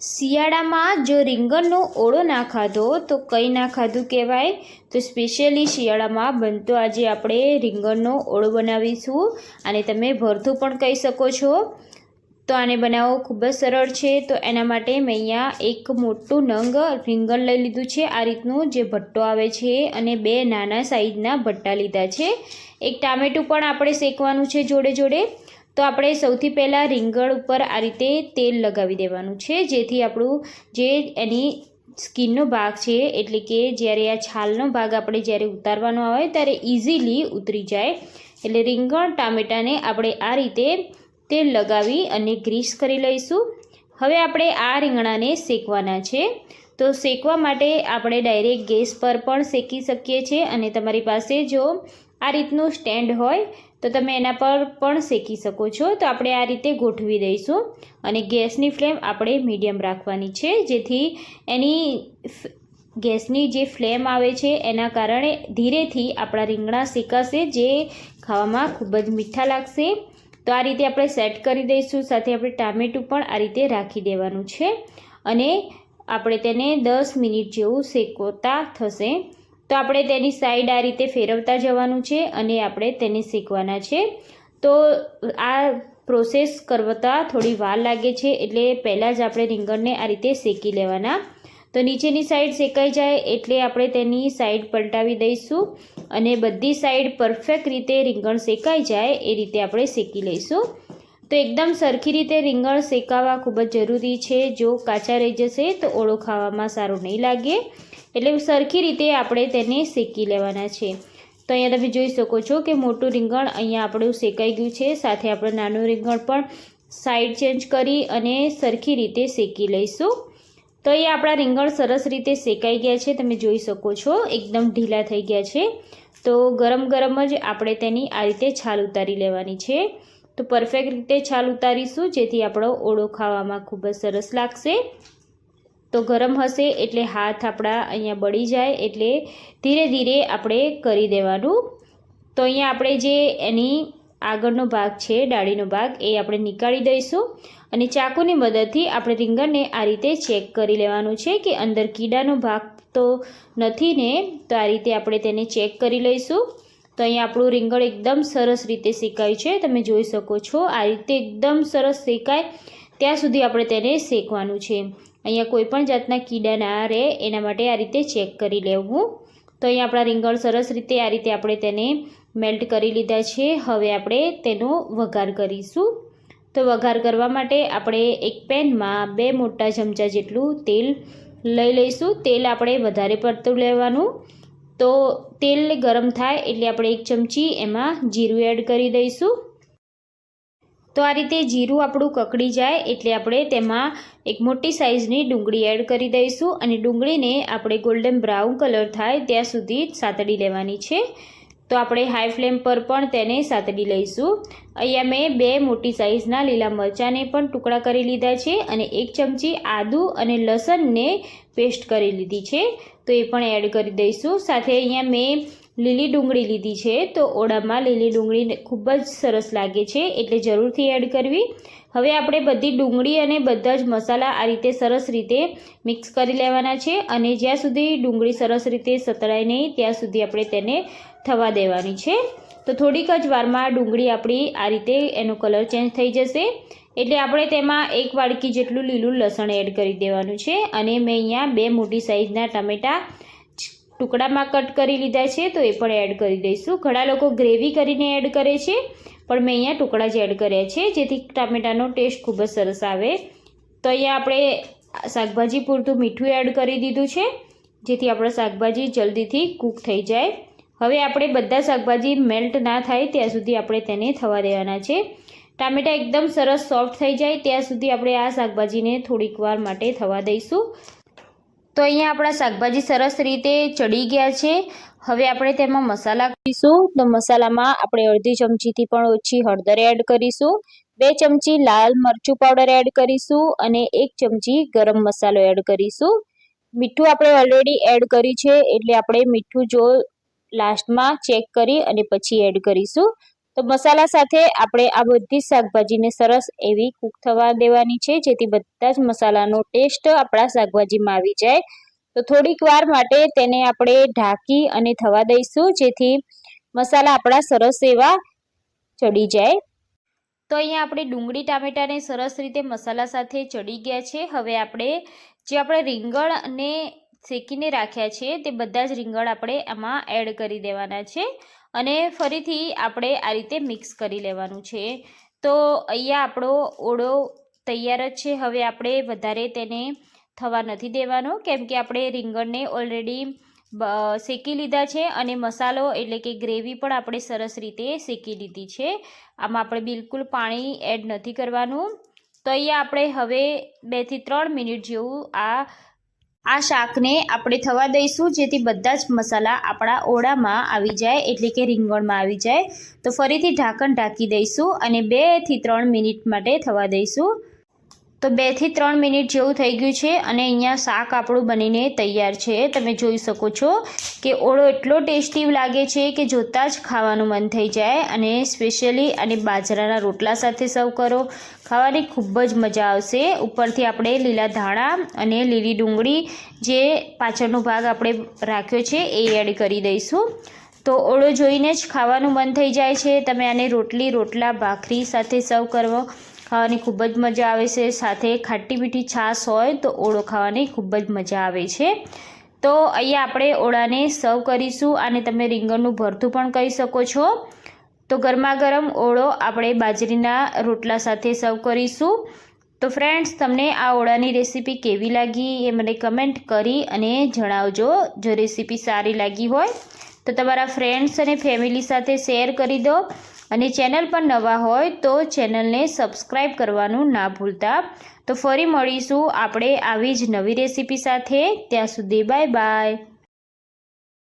શિયાળામાં જો રીંગણનો ઓળો ના ખાધો તો કંઈ ના ખાધું કહેવાય. તો સ્પેશિયલી શિયાળામાં બનતો આજે આપણે રીંગણનો ઓળો બનાવીશું અને તમે ભરથું પણ કહી શકો છો. તો આને બનાવવો ખૂબ જ સરળ છે. તો એના માટે મેં અહીંયા એક મોટું નંગ રીંગણ લઈ લીધું છે. આ રીતનું જે ભટ્ટો આવે છે અને બે નાના સાઈઝના ભટ્ટા લીધા છે. એક ટામેટું પણ આપણે શેકવાનું છે જોડે જોડે. તો આપણે સૌથી પહેલાં રીંગણ ઉપર આ રીતે તેલ લગાવી દેવાનું છે. જેથી આપણું જે એની સ્કિનનો ભાગ છે, એટલે કે જ્યારે આ છાલનો ભાગ આપણે જ્યારે ઉતારવાનો આવે ત્યારે ઇઝીલી ઉતરી જાય. એટલે રીંગણ, ટામેટાને આપણે આ રીતે તેલ લગાવી અને ગ્રીસ કરી લઈશું. હવે આપણે આ રીંગણાને શેકવાના છે. તો શેકવા માટે આપણે ડાયરેક્ટ ગેસ પર પણ શેકી શકીએ છીએ અને તમારી પાસે જો આ રીતનું સ્ટેન્ડ હોય તો તમે એના પર પણ શેકી શકો છો. તો આપણે આ રીતે ગોઠવી દઈશું. અને ગેસની ફ્લેમ આપણે મીડિયમ રાખવાની છે. જેથી એની ગેસની જે ફ્લેમ આવે છે, એના કારણે ધીરેથી આપણા રીંગણા શેકાશે, જે ખાવામાં ખૂબ જ મીઠા લાગશે. તો આ રીતે આપણે સેટ કરી દઈશું. સાથે આપણે ટામેટું પણ આ રીતે રાખી દેવાનું છે. અને આપણે તેને દસ મિનિટ જેવું શેકવતા થશે. તો આપણે તેની સાઈડ આ રીતે ફેરવતા જવાનું છે અને આપણે તેને શેકવાના છે. તો આ પ્રોસેસ કરતા થોડી વાર લાગે છે એટલે પહેલાં જ આપણે રીંગણને આ રીતે શેકી લેવાના. તો નીચેની સાઈડ શેકાઈ જાય એટલે આપણે તેની સાઈડ પલટાવી દઈશું અને બધી સાઈડ પરફેક્ટ રીતે રીંગણ શેકાઈ જાય એ રીતે આપણે શેકી લઈશું. તો એકદમ સરખી રીતે રીંગણ શેકાવા ખૂબ જ જરૂરી છે. જો કાચા રહી જશે તો ઓળો ખાવામાં સારું નહીં લાગે. એટલે સરખી રીતે આપણે તેને શેકી લેવાના છે. તો અહીંયા તમે જોઈ શકો છો કે મોટું રીંગણ અહીંયા આપણું શેકાઈ ગયું છે. સાથે આપણે નાનું રીંગણ પણ સાઈડ ચેન્જ કરી અને સરખી રીતે શેકી લઈશું. તો અહીંયા આપણા રીંગણ સરસ રીતે શેકાઈ ગયા છે. તમે જોઈ શકો છો એકદમ ઢીલા થઈ ગયા છે. તો ગરમ ગરમ જ આપણે તેની આ રીતે છાલ ઉતારી લેવાની છે. તો પરફેક્ટ રીતે છાલ ઉતારીશું, જેથી આપણો ઓળો ખાવામાં ખૂબ જ સરસ લાગશે. તો ગરમ હશે એટલે હાથ આપણા અહીંયા બળી જાય, એટલે ધીરે ધીરે આપણે કરી દેવાનું. તો અહીંયા આપણે જે એની આગળનો ભાગ છે, ડાળીનો ભાગ, એ આપણે નીકાળી દઈશું. અને ચાકુની મદદથી આપણે રીંગણને આ રીતે ચેક કરી લેવાનું છે કે અંદર કીડાનો ભાગ તો નથી ને, તો આ રીતે આપણે તેને ચેક કરી લઈશું. તો અહીંયા આપણું રીંગણ એકદમ સરસ રીતે શેકાય છે. તમે જોઈ શકો છો, આ રીતે એકદમ સરસ શેકાય. ત્યાં સુધી આપણે તેને શેકવાનું છે. અહીંયા કોઈ પણ જાતના કીડા ના રહે, એના માટે આ રીતે ચેક કરી લેવું. તો અહીંયા આપણા રીંગણ સરસ રીતે આ રીતે આપણે તેને મેલ્ટ કરી લીધા છે. હવે આપણે તેનો વઘાર કરીશું. તો વઘાર કરવા માટે આપણે એક પેનમાં બે મોટા ચમચા જેટલું તેલ લઈ લઈશું. તેલ આપણે વધારે પડતું લેવાનું. તો તેલ ગરમ થાય એટલે આપણે એક ચમચી એમાં જીરું એડ કરી દઈશું. તો આ રીતે જીરું આપણું કકડી જાય એટલે આપણે તેમાં એક મોટી સાઇઝની ડુંગળી એડ કરી દઈશું અને ડુંગળીને આપણે ગોલ્ડન બ્રાઉન કલર થાય ત્યાં સુધી સાતડી લેવાની છે. તો આપણે હાઈ ફ્લેમ પર પણ તેને સાતડી લઈશું. અહીંયા મેં બે મોટી સાઇઝના લીલા મરચાંને પણ ટુકડા કરી લીધા છે અને એક ચમચી આદું અને લસણને પેસ્ટ કરી લીધી છે. તો એ પણ એડ કરી દઈશું. સાથે અહીંયા મેં લીલી ડુંગળી લીધી છે, તો ઓળામાં લીલી ડુંગળી ખૂબ જ સરસ લાગે છે, એટલે જરૂરથી એડ કરવી. હવે આપણે બધી ડુંગળી અને બધા જ મસાલા આ રીતે સરસ રીતે મિક્સ કરી લેવાના છે, અને જ્યાં સુધી ડુંગળી સરસ રીતે સતળાય નહીં, ત્યાં સુધી આપણે તેને થવા દેવાની છે. તો થોડીક જ વારમાં ડુંગળી આપણી આ રીતે એનો કલર ચેન્જ થઈ જશે, એટલે આપણે તેમાં એક વાડકી જેટલું લીલું લસણ એડ કરી દેવાનું છે, અને મેં અહીંયા બે મોટી સાઇઝના ટમેટાં ટુકડામાં કટ કરી લીધા છે, તો એ પણ એડ કરી દઈશું. ઘણા લોકો ગ્રેવી કરીને એડ કરે છે, પણ મેં અહીંયા ટુકડા જ એડ કર્યા છે, જેથી ટામેટાનો ટેસ્ટ ખૂબ જ સરસ આવે. તો અહીંયા આપણે શાકભાજી પૂરતું મીઠું એડ કરી દીધું છે, જેથી આપણા શાકભાજી જલ્દીથી કૂક થઈ જાય. હવે આપણે બધા શાકભાજી મેલ્ટ ના થાય, ત્યાં સુધી આપણે તેને થવા દેવાના છે. ટામેટાં એકદમ સરસ સોફ્ટ થઈ જાય, ત્યાં સુધી આપણે આ શાકભાજીને થોડીક વાર માટે થવા દઈશું. તો અહીંયા આપણા શાકભાજી સરસ રીતે ચડી ગયા છે. હવે આપણે તેમાં મસાલા કરીશું. તો મસાલામાં આપણે અડધી ચમચીથી પણ ઓછી હળદર એડ કરીશું. બે ચમચી લાલ મરચું પાવડર એડ કરીશું અને એક ચમચી ગરમ મસાલો એડ કરીશું. મીઠું આપણે ઓલરેડી એડ કર્યું છે એટલે આપણે મીઠું જો લાસ્ટમાં ચેક કરી અને પછી એડ કરીશું. તો મસાલા સાથે આપણે આ બધી શાકભાજીને સરસ એવી કૂક થવા દેવાની છે, જેથી બધા જ મસાલાનો ટેસ્ટ આપણા શાકભાજીમાં આવી જાય. તો થોડીક વાર માટે તેને આપણે ઢાંકી અને થવા દઈશું, જેથી મસાલા આપણા સરસ એવા ચડી જાય. તો અહીંયા આપણે ડુંગળી ટામેટાને સરસ રીતે મસાલા સાથે ચડી ગયા છે. હવે આપણે જે આપણે રીંગણ અને શેકીને રાખ્યા છે, તે બધા જ રીંગણ આપણે આમાં એડ કરી દેવાના છે અને ફરીથી આપણે આ રીતે મિક્સ કરી લેવાનું છે. તો અહીંયા આપણો ઓળો તૈયાર જ છે, હવે આપણે વધારે તેને થવા નથી દેવાનો, કેમ કે આપણે રીંગણને ઓલરેડી શેકી લીધા છે અને મસાલો એટલે કે ગ્રેવી પણ આપણે સરસ રીતે શેકી લીધી છે. આમાં આપણે બિલકુલ પાણી એડ નથી કરવાનું. તો અહીંયા આપણે હવે બેથી ત્રણ મિનિટ જેવું આ આ શાકને આપણે થવા દઈશું, જેથી બધા જ મસાલા આપણા ઓળામાં આવી જાય, એટલે કે રીંગણમાં આવી જાય. તો ફરીથી ઢાંકણ ઢાંકી દઈશું અને બેથી ત્રણ મિનિટ માટે થવા દઈશું. તો બેથી ત્રણ મિનિટ જેવું થઈ ગયું છે અને અહીંયા શાક આપણું બનીને તૈયાર છે. તમે જોઈ શકો છો કે ઓળો એટલો ટેસ્ટી લાગે છે કે જોતાં જ ખાવાનું મન થઈ જાય અને સ્પેશિયલી અને બાજરાના રોટલા સાથે સર્વ કરો. ખાવાની ખૂબ જ મજા આવશે. ઉપરથી આપણે લીલા ધાણા અને લીલી ડુંગળી જે પાછળનો ભાગ આપણે રાખ્યો છે એ એડ કરી દઈશું. તો ઓળો જોઈને જ ખાવાનું મન થઈ જાય છે. તમે આને રોટલી, રોટલા, ભાખરી સાથે સર્વ કરવો ખાવાની ખૂબ જ મજા આવે છે. સાથે ખાટી મીઠી છાશ હોય તો ઓળો ખાવાની ખૂબ જ મજા આવે છે. તો અહીંયા આપણે ઓળાને સર્વ કરીશું અને તમે રીંગણનું ભરતું પણ કહી શકો છો. તો ગરમા ગરમ ઓળો આપણે બાજરીના રોટલા સાથે સર્વ કરીશું. તો ફ્રેન્ડ્સ, તમને આ ઓળાની રેસીપી કેવી લાગી એ મને કમેન્ટ કરી અને જણાવજો. જો રેસીપી સારી લાગી હોય તો તમારા ફ્રેન્ડ્સ અને ફેમિલી સાથે શેર કરી દો. અને ચેનલ પર નવા હોય તો ચેનલને સબસ્ક્રાઈબ કરવાનું ના ભૂલતા. તો ફરી મળીશું આપણે આવી જ નવી રેસીપી સાથે. ત્યાં સુધી બાય બાય.